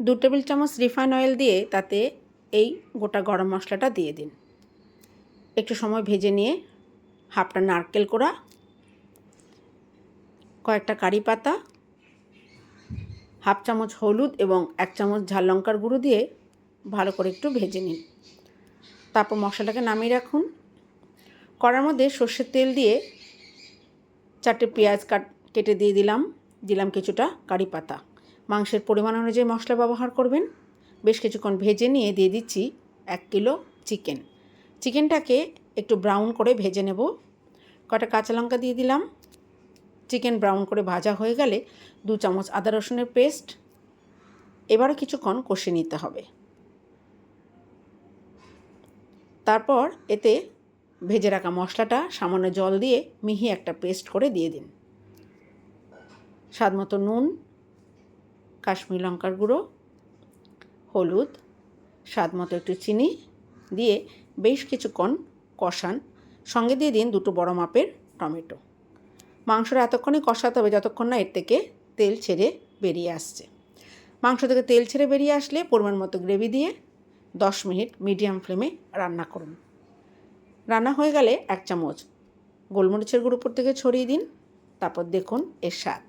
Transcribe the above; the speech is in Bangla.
দু টেবিল চামচ রিফাইন অয়েল দিয়ে তাতে এই গোটা গরম মশলাটা দিয়ে দিন। একটু সময় ভেজে নিয়ে হাফটা নারকেল কোড়া, কয়েকটা কারি পাতা, হাফ চামচ হলুদ এবং এক চামচ ঝাল লঙ্কার গুঁড়ো দিয়ে ভালো করে একটু ভেজে নিন। তারপর মশলাটাকে নামিয়ে রাখুন। কড়ার মধ্যে সর্ষের তেল দিয়ে চারটে পেঁয়াজ কাট, কেটে দিয়ে দিলাম। দিলাম কিছুটা কারি পাতা। মাংসের পরিমাণ অনুযায়ী মশলা ব্যবহার করবেন। বেশ কিছুক্ষণ ভেজে নিয়ে দিয়ে দিচ্ছি এক কিলো চিকেন। চিকেনটাকে একটু ব্রাউন করে ভেজে নেব। কটা কাঁচা লঙ্কা দিয়ে দিলাম। চিকেন ব্রাউন করে ভাজা হয়ে গেলে দু চামচ আদা রসুনের পেস্ট। এবারও কিছুক্ষণ কষে নিতে হবে। তারপর এতে ভেজে রাখা মশলাটা সামান্য জল দিয়ে মিহি একটা পেস্ট করে দিয়ে দিন। স্বাদ মতো নুন কাশ্মীর লঙ্কার গুঁড়ো, হলুদ, স্বাদ মতো একটু চিনি দিয়ে বেশ কিছুক্ষণ কষান। সঙ্গে দিয়ে দিন দুটো বড় মাপের টমেটো। মাংসটা এতক্ষণই কষাতে হবে যতক্ষণ না এর থেকে তেল ছেড়ে বেরিয়ে আসছে। মাংস থেকে তেল ছেড়ে বেরিয়ে আসলে পরিমাণ মতো গ্রেভি দিয়ে দশ মিনিট মিডিয়াম ফ্লেমে রান্না করুন। রান্না হয়ে গেলে এক চামচ গোলমরিচের গুঁড়ো উপর থেকে ছড়িয়ে দিন। তারপর দেখুন এর স্বাদ।